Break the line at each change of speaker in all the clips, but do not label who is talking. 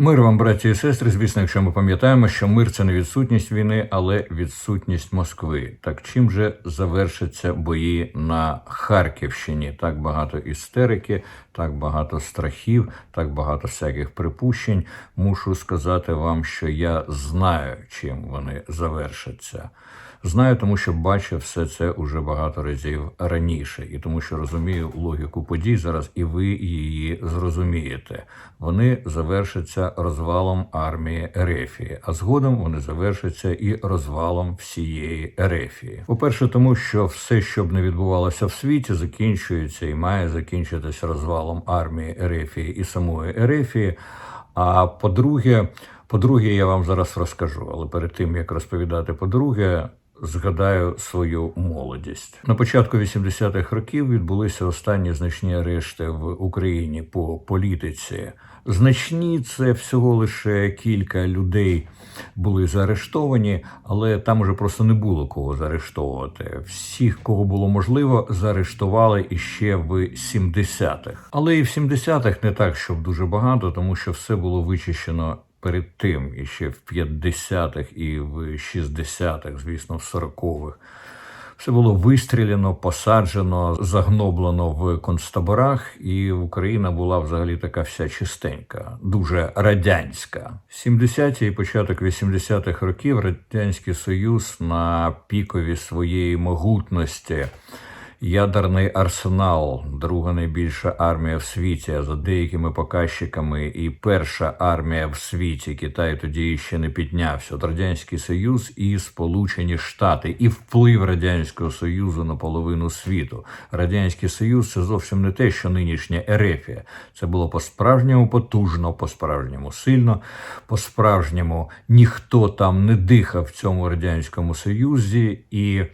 Мир вам, браті і сестри. Звісно, якщо ми пам'ятаємо, що мир це не відсутність війни, але відсутність Москви. Так чим же завершаться бої на Харківщині? Так багато істерики, так багато страхів, так багато всяких припущень. Мушу сказати вам, що я знаю, чим вони завершаться. Знаю, тому що бачив все це уже багато разів раніше, і тому що розумію логіку подій зараз, і ви її зрозумієте. Вони завершаться розвалом армії Ерефії, а згодом вони завершаться і розвалом всієї Ерефії. По-перше, тому що все, що б не відбувалося в світі, закінчується і має закінчитися розвалом армії Ерефії і самої Ерефії. А по-друге, по-друге, я вам зараз розкажу, але перед тим як розповідати по-друге, згадаю свою молодість. На початку 80-х років відбулися останні значні арешти в Україні по політиці. Значні це всього лише кілька людей були заарештовані, але там уже просто не було кого заарештовувати. Всіх, кого було можливо, заарештували іще в 70-х. Але і в 70-х не так, щоб дуже багато, тому що все було вичищено перед тим, і ще в 50-х і в 60-х, звісно, в 40-х. Все було вистріляно, посаджено, загноблено в концтаборах, і Україна була взагалі така вся чистенька, дуже радянська. 70-ті і початок 80-х років Радянський Союз на пікові своєї могутності. Ядерний арсенал, друга найбільша армія в світі, а за деякими показчиками, і перша армія в світі. Китай тоді ще не піднявся. От Радянський Союз і Сполучені Штати, і вплив Радянського Союзу на половину світу. Радянський Союз це зовсім не те, що нинішня Ерефія. Це було по-справжньому потужно, по-справжньому сильно, по-справжньому ніхто там не дихав в цьому радянському союзі і.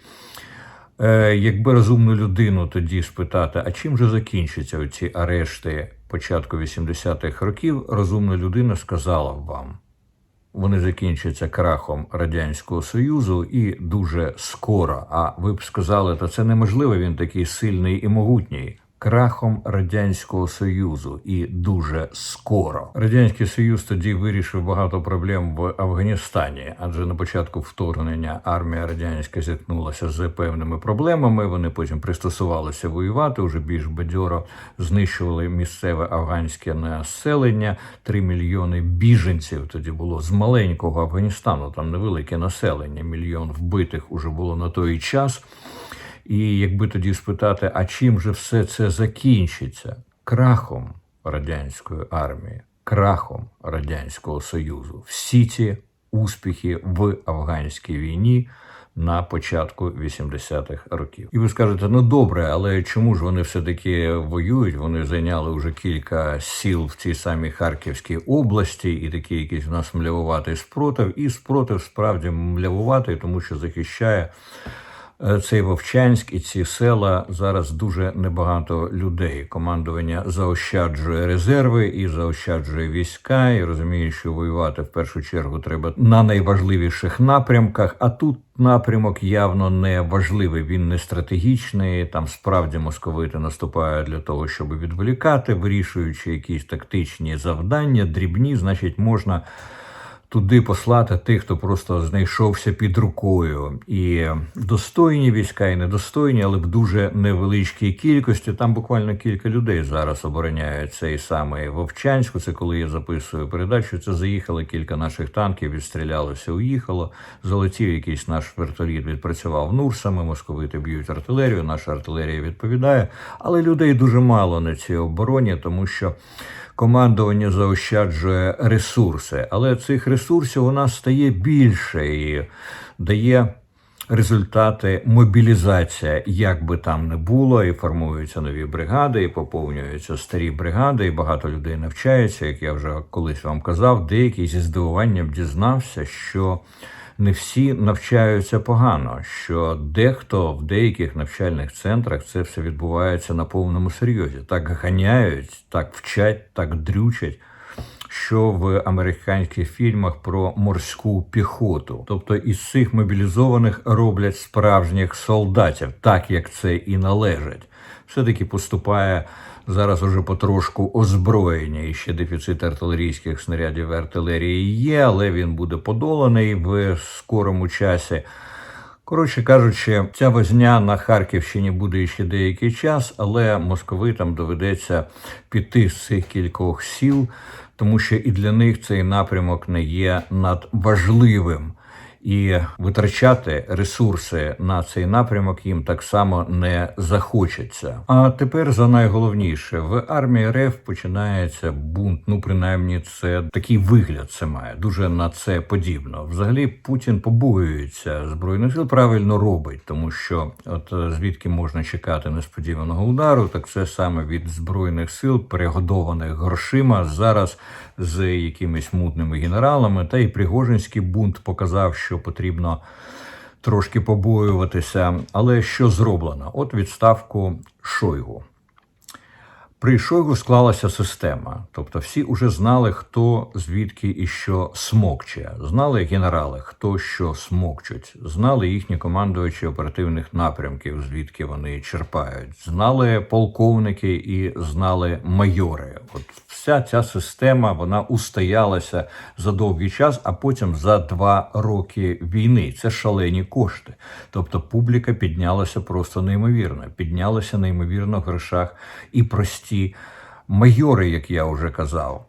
Е, якби розумну людину тоді спитати, а чим же закінчаться оці арешти початку 80-х років, розумна людина сказала б вам. Вони закінчаться крахом Радянського Союзу і дуже скоро. А ви б сказали, то це неможливо, він такий сильний і могутній крахом радянського союзу і дуже скоро. Радянський Союз тоді вирішив багато проблем в Афганістані, адже на початку вторгнення армія радянська зіткнулася з певними проблемами. Вони потім пристосувалися воювати уже більш бадьоро знищували місцеве афганське населення. Три мільйони біженців тоді було з маленького Афганістану. Там невелике населення. Мільйон вбитих уже було на той час. І якби тоді спитати, а чим же все це закінчиться? Крахом радянської армії, крахом Радянського Союзу. Всі ці успіхи в афганській війні. На початку 80-х років, і ви скажете, ну добре, але чому ж вони все таки воюють? Вони зайняли вже кілька сіл в цій самій Харківській області, і такий якийсь в нас млявуватий спротив, і спротив справді млявуватий, тому що захищає цей Вовчанськ і ці села зараз дуже небагато людей. Командування заощаджує резерви і заощаджує війська, і розуміє, що воювати в першу чергу треба на найважливіших напрямках. А тут напрямок явно не важливий. Він не стратегічний. Там справді московити наступають для того, щоб відволікати, вирішуючи якісь тактичні завдання, дрібні, значить, можна туди послати тих, хто просто знайшовся під рукою, і достойні війська, і недостойні, але в дуже невеличкій кількості. Там буквально кілька людей зараз обороняють цей самий Вовчанську. Це коли я записую передачу. Це заїхали кілька наших танків, відстрілялося, уїхало. Залетів якийсь наш вертоліт, відпрацював Нурсами. Московити б'ють артилерію. Наша артилерія відповідає, але людей дуже мало на цій обороні, тому що командування заощаджує ресурси, але цих ресурсів у нас стає більше і дає. Результати мобілізація, як би там не було, і формуються нові бригади, і поповнюються старі бригади, і багато людей навчається. Як я вже колись вам казав, деякі зі здивуванням дізнався, що не всі навчаються погано, що дехто в деяких навчальних центрах це все відбувається на повному серйозі. Так ганяють, так вчать, так дрючать. Що в американських фільмах про морську піхоту, тобто із цих мобілізованих роблять справжніх солдатів, так як це і належить, все таки поступає Зараз уже потрошку озброєння і ще дефіцит артилерійських снарядів і артилерії є, але він буде подоланий в скорому часі. Коротше кажучи, ця возня на Харківщині буде ще деякий час, але московитам доведеться піти з цих кількох сіл, тому що і для них цей напрямок не є надважливим. І витрачати ресурси на цей напрямок їм так само не захочеться. А тепер за найголовніше в армії РФ починається бунт. Ну принаймні, це такий вигляд це має дуже на це подібно. Взагалі Путін побоюється збройних сил, правильно робить, тому що от е, звідки можна чекати несподіваного удару, так це саме від збройних сил, перегодованих грошима зараз з якимись мутними генералами. Та й Пригожинський бунт показав, що потрібно трошки побоюватися. Але що зроблено? От відставку Шойгу. При Шойгу склалася система, тобто всі вже знали, хто звідки і що смокче, знали генерали, хто що смокчуть, знали їхні командувачі оперативних напрямків, звідки вони черпають, знали полковники і знали майори. От вся ця система вона устоялася за довгий час, а потім за два роки війни. Це шалені кошти. Тобто публіка піднялася просто неймовірно, піднялася неймовірно в грошах і прості майори, як я вже казав.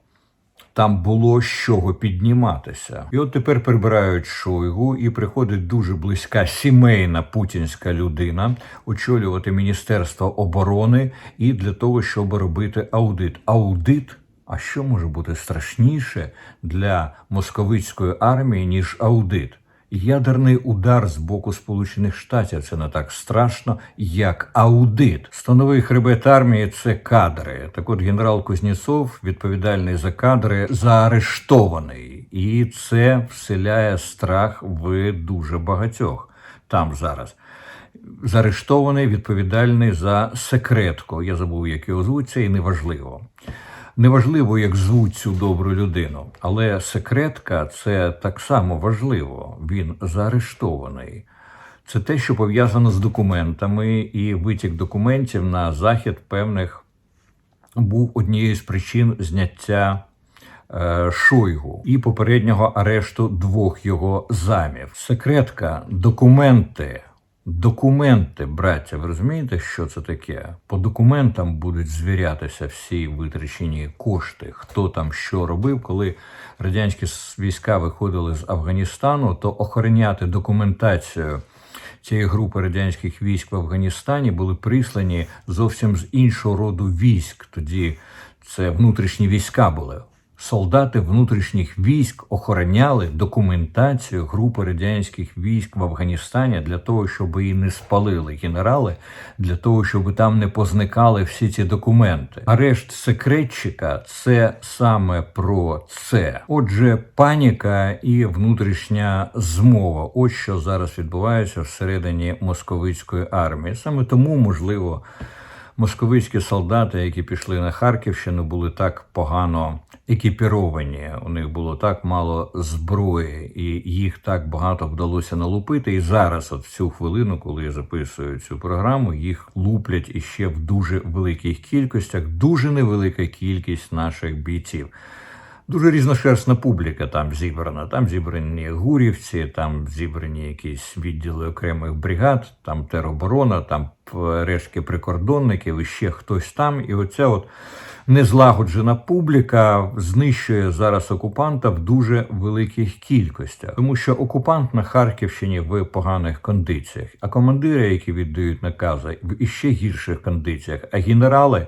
Там було з чого підніматися. І от тепер прибирають Шойгу, і приходить дуже близька сімейна путінська людина очолювати Міністерство оборони і для того, щоб робити аудит. Аудит. А що може бути страшніше для московицької армії, ніж аудит? Ядерний удар з боку Сполучених Штатів це не так страшно, як аудит. Становий хребет армії це кадри. Так от генерал Кузнєцов, відповідальний за кадри, заарештований, і це вселяє страх в дуже багатьох там зараз. Заарештований, відповідальний за секретку. Я забув, як його звуться, і неважливо. Неважливо, як звуть цю добру людину, але секретка це так само важливо. Він заарештований. Це те, що пов'язано з документами, і витік документів на захід певних був однією з причин зняття е, Шойгу і попереднього арешту двох його замів. Секретка, документи. Документи, браття, ви розумієте, що це таке? По документам будуть звірятися всі витрачені кошти, хто там що робив. Коли радянські війська виходили з Афганістану, то охороняти документацію цієї групи радянських військ в Афганістані були прислані зовсім з іншого роду військ. Тоді це внутрішні війська були. Солдати внутрішніх військ охороняли документацію групи радянських військ в Афганістані для того, щоб її не спалили генерали, для того, щоб там не позникали всі ці документи. Арешт секретчика це саме про це. Отже, паніка і внутрішня змова. Ось що зараз відбувається всередині московицької армії. Саме тому можливо. Московицькі солдати, які пішли на Харківщину, були так погано екіпіровані. У них було так мало зброї, і їх так багато вдалося налупити. І зараз, от в цю хвилину, коли я записую цю програму, їх луплять іще в дуже великих кількостях, дуже невелика кількість наших бійців. Дуже різношерстна публіка там зібрана. Там зібрані гурівці, там зібрані якісь відділи окремих бригад, там тероборона, там рештки прикордонників, і ще хтось там. І оця от незлагоджена публіка знищує зараз окупанта в дуже великих кількостях, тому що окупант на Харківщині в поганих кондиціях, а командири, які віддають накази, в іще гірших кондиціях, а генерали,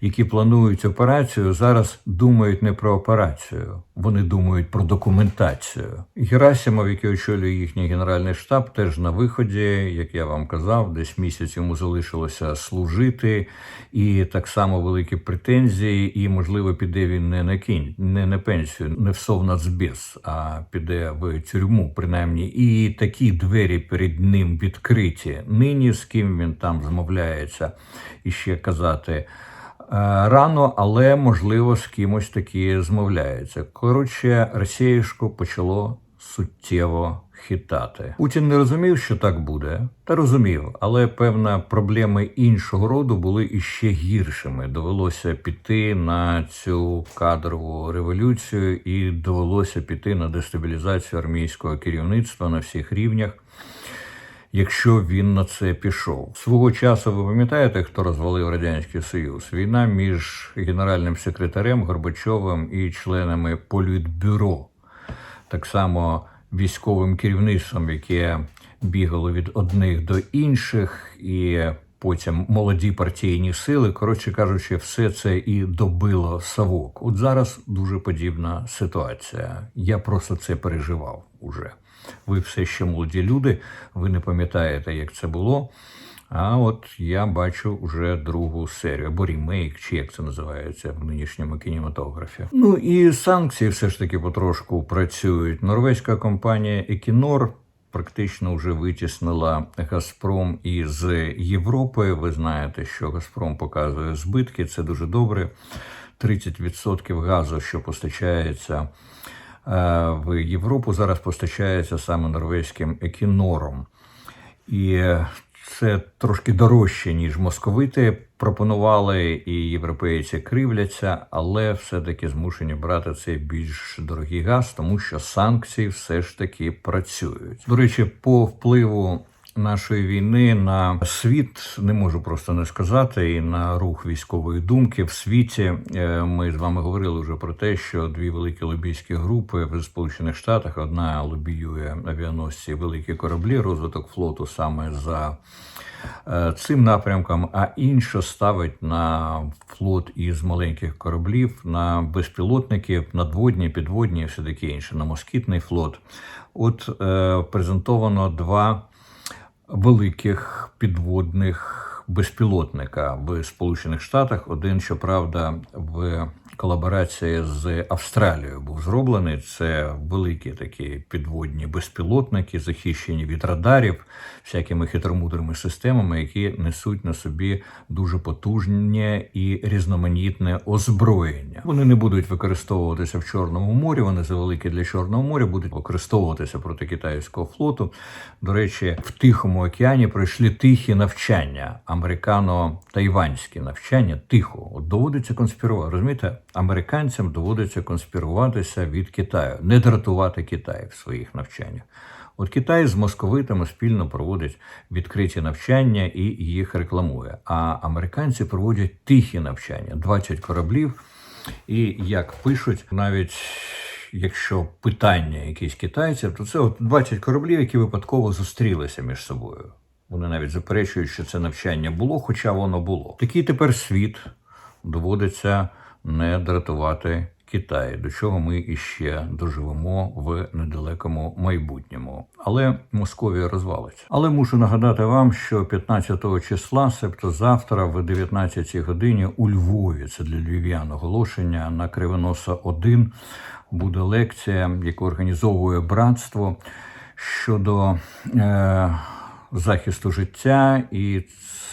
які планують операцію, зараз думають не про операцію, вони думають про документацію. Герасимов, який очолює їхній генеральний штаб, теж на виході, як я вам казав, десь місяць йому залишилося служити, і так само великі претензії. І, можливо, піде він не на кінь, не на пенсію, не в совнацбез, а піде в тюрму, принаймні. І такі двері перед ним відкриті. Нині з ким він там змовляється і ще казати. Рано, але можливо з кимось таки змовляється. Коротше, Росієшко почало суттєво хитати. Путін не розумів, що так буде, та розумів, але певна проблеми іншого роду були іще гіршими. Довелося піти на цю кадрову революцію і довелося піти на дестабілізацію армійського керівництва на всіх рівнях якщо він на це пішов. Свого часу ви пам'ятаєте, хто розвалив Радянський Союз? Війна між генеральним секретарем Горбачовим і членами Політбюро, так само військовим керівництвом, яке бігало від одних до інших, і потім молоді партійні сили. Коротше кажучи, все це і добило Савок. От зараз дуже подібна ситуація. Я просто це переживав уже. Ви все ще молоді люди, ви не пам'ятаєте, як це було. А от я бачу вже другу серію, або рімейк, чи як це називається в нинішньому кінематографі. Ну і санкції все ж таки потрошку працюють. Норвезька компанія Екінор практично вже витіснила Газпром із Європи. Ви знаєте, що Газпром показує збитки, це дуже добре. 30% газу, що постачається е, в Європу, зараз постачається саме норвезьким екінором. І це трошки дорожче, ніж московити пропонували, і європейці кривляться, але все-таки змушені брати цей більш дорогий газ, тому що санкції все ж таки працюють. До речі, по впливу. Нашої війни на світ не можу просто не сказати, і на рух військової думки в світі Е, ми з вами говорили вже про те, що дві великі лобійські групи в Сполучених Штатах одна лобіює авіаносці великі кораблі, розвиток флоту саме за е, цим напрямком, а інша ставить на флот із маленьких кораблів, на безпілотники, надводні, підводні, все таке інше, на москітний флот. От е, презентовано два великих підводних безпілотника в Сполучених Штатах. Один, щоправда, в колаборації з Австралією був зроблений. Це великі такі підводні безпілотники, захищені від радарів, всякими хитромудрими системами, які несуть на собі дуже потужне і різноманітне озброєння. Вони не будуть використовуватися в Чорному морі. Вони завеликі для Чорного моря, будуть використовуватися проти китайського флоту. До речі, в Тихому океані пройшли тихі навчання, американо-тайванські навчання. Тихо От доводиться конспірувати. Розумієте, американцям доводиться конспіруватися від Китаю, не дратувати Китай в своїх навчаннях. От Китай з московитами спільно проводить відкриті навчання і їх рекламує. А американці проводять тихі навчання, 20 кораблів. І як пишуть, навіть якщо питання якісь китайців, то це от 20 кораблів, які випадково зустрілися між собою. Вони навіть заперечують, що це навчання було, хоча воно було. Такий тепер світ доводиться не дратувати Китай, до чого ми іще доживемо в недалекому майбутньому. Але Московія розвалиться. Але мушу нагадати вам, що 15 числа, себто завтра, в 19 годині у Львові, це для львів'ян оголошення на Кривоноса 1 буде лекція, яку організовує братство щодо е, захисту життя, і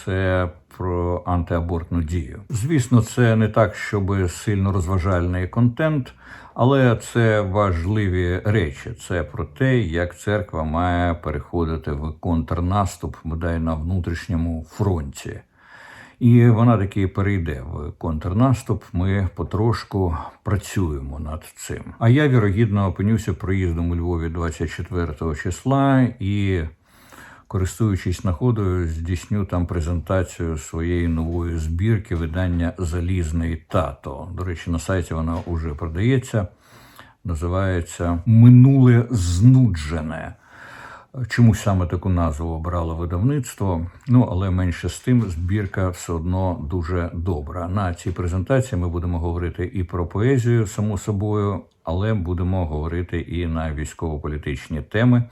це про антиабортну дію. Звісно, це не так, щоб сильно розважальний контент, але це важливі речі. Це про те, як церква має переходити в контрнаступ, бодай на внутрішньому фронті. І вона таки перейде в контрнаступ. Ми потрошку працюємо над цим. А я вірогідно опинюся проїздом у Львові 24 числа і користуючись нагодою, здійсню там презентацію своєї нової збірки видання Залізний тато. До речі, на сайті вона вже продається. Називається Минуле знуджене. Чомусь саме таку назву обрало видавництво. Ну але менше з тим, збірка все одно дуже добра. На цій презентації ми будемо говорити і про поезію, само собою, але будемо говорити і на військово-політичні теми.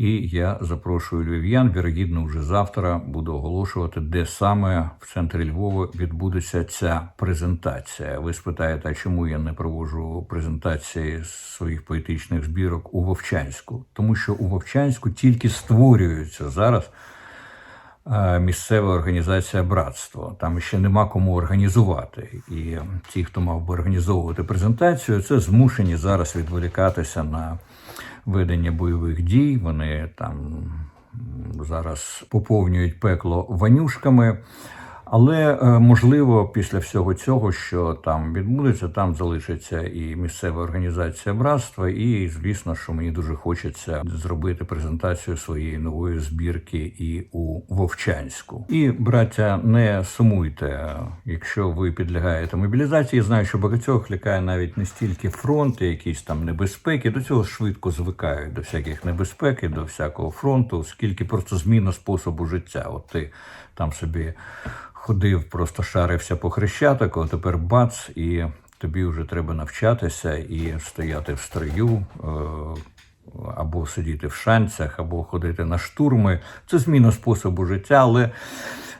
І я запрошую львів'ян. Вірогідно, вже завтра буду оголошувати, де саме в центрі Львова відбудеться ця презентація. Ви спитаєте, а чому я не проводжу презентації своїх поетичних збірок у Вовчанську? Тому що у Вовчанську тільки створюються зараз. Е, Місцева організація братство там ще нема кому організувати, і ті, хто мав би організовувати презентацію, це змушені зараз відволікатися на ведення бойових дій. Вони там зараз поповнюють пекло ванюшками. Але е, можливо, після всього цього, що там відбудеться, там залишиться і місцева організація братства. І звісно, що мені дуже хочеться зробити презентацію своєї нової збірки і у Вовчанську. І браття, не сумуйте, якщо ви підлягаєте мобілізації. Знаю, що багатьох лякає навіть не стільки фронт, якісь там небезпеки. До цього швидко звикають до всяких небезпек, до всякого фронту, скільки просто зміна способу життя. От ти там собі ходив, просто шарився по хрещатику, а тепер бац, і тобі вже треба навчатися і стояти в строю. е, Або сидіти в шанцях, або ходити на штурми. Це зміна способу життя, але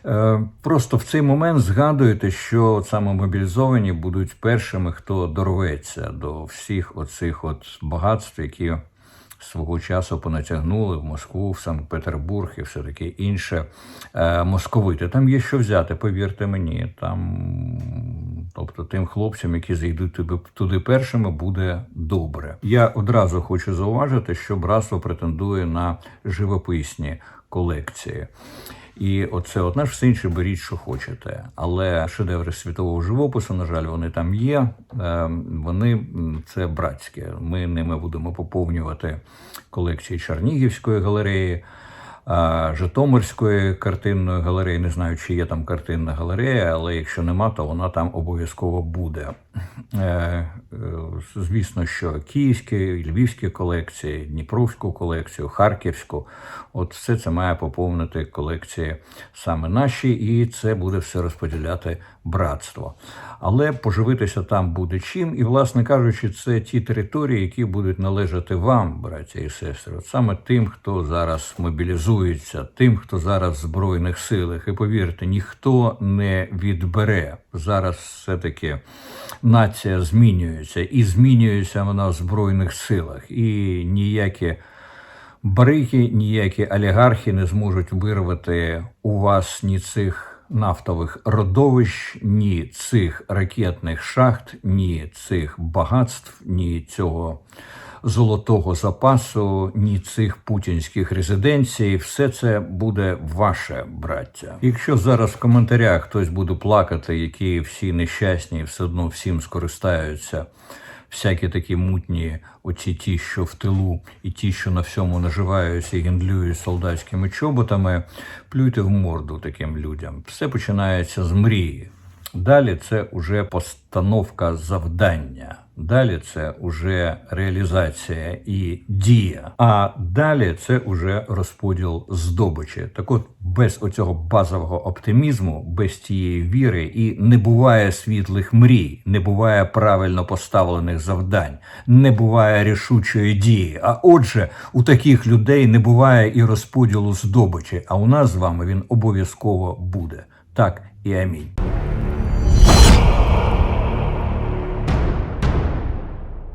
е, просто в цей момент згадуєте, що саме мобілізовані будуть першими, хто дорветься до всіх оцих от багатств, які свого часу понатягнули в Москву, в Санкт-Петербург і все таке інше е, московити. Там є що взяти, повірте мені. Там, тобто, тим хлопцям, які зайдуть туди, першими, буде добре. Я одразу хочу зауважити, що братство претендує на живописні колекції. І оце от наш все інше беріть, що хочете. Але шедеври світового живопису, на жаль, вони там є. Е, Вони це братські. Ми ними будемо поповнювати колекції Чернігівської галереї. Житомирської картинної галереї, не знаю, чи є там картинна галерея, але якщо нема, то вона там обов'язково буде. Е, е, Звісно, що київські, львівські колекції, Дніпровську колекцію, Харківську, от все це має поповнити колекції саме наші, і це буде все розподіляти братство. Але поживитися там буде чим, і, власне кажучи, це ті території, які будуть належати вам, браття і сестри, от саме тим, хто зараз мобілізується, тим, хто зараз в збройних силах. І повірте, ніхто не відбере зараз. Все таки нація змінюється, і змінюється вона в збройних силах, і ніякі. брики, ніякі олігархи не зможуть вирвати у вас ні цих нафтових родовищ, ні цих ракетних шахт, ні цих багатств, ні цього золотого запасу, ні цих путінських резиденцій. Все це буде ваше браття. Якщо зараз в коментарях хтось буде плакати, які всі нещасні, все одно всім скористаються всякі такі мутні, оці ті, що в тилу, і ті, що на всьому наживаються і гендлюють солдатськими чоботами, плюйте в морду таким людям. Все починається з мрії. Далі це уже постановка завдання. Далі це уже реалізація і дія. А далі це уже розподіл здобичі. Так от без оцього базового оптимізму, без тієї віри, і не буває світлих мрій, не буває правильно поставлених завдань, не буває рішучої дії. А отже, у таких людей не буває і розподілу здобичі. А у нас з вами він обов'язково буде. Так і амінь.